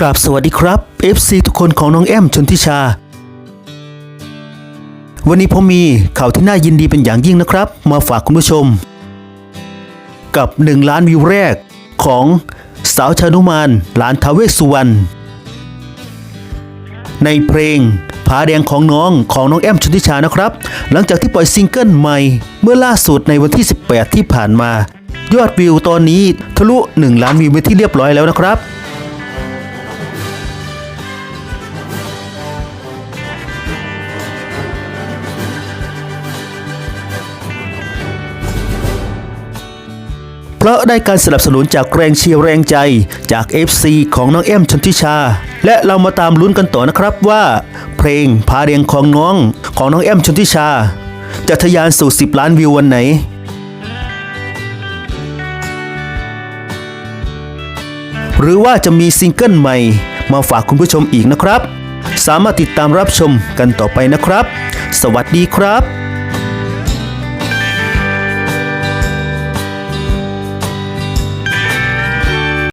กราบสวัสดีครับ FC ทุกคนของน้องแอมชนทิชา วันนี้ผมมีข่าวที่น่ายินดีเป็นอย่างยิ่งนะครับ มาฝากคุณผู้ชม กับ 1 ล้านวิวแรกของสาวชานุมานหลานทาเวสสุวรรณในเพลงผาแดงของน้องของน้องแอมชนทิชานะครับ หลังจากที่ปล่อยซิงเกิลใหม่เมื่อล่าสุดในวันที่ 18 ที่ผ่านมา ยอดวิวตอนนี้ทะลุ 1 ล้านวิวไปที่เรียบร้อยแล้วนะครับ ราะได้การสนับสนุนจากแรงเชียร์แรงใจจาก FC ของน้องแอมชนทิชา และเรามาตามลุ้นกันต่อนะครับว่า เพลงพาเรียงของน้องของน้องแอมชนทิชา จะทะยานสู่ 10 ล้านวิววันไหนหรือว่าจะมีซิงเกิลใหม่ มาฝากคุณผู้ชมอีกนะครับ สามารถติดตามรับชมกันต่อไปนะครับ สวัสดีครับ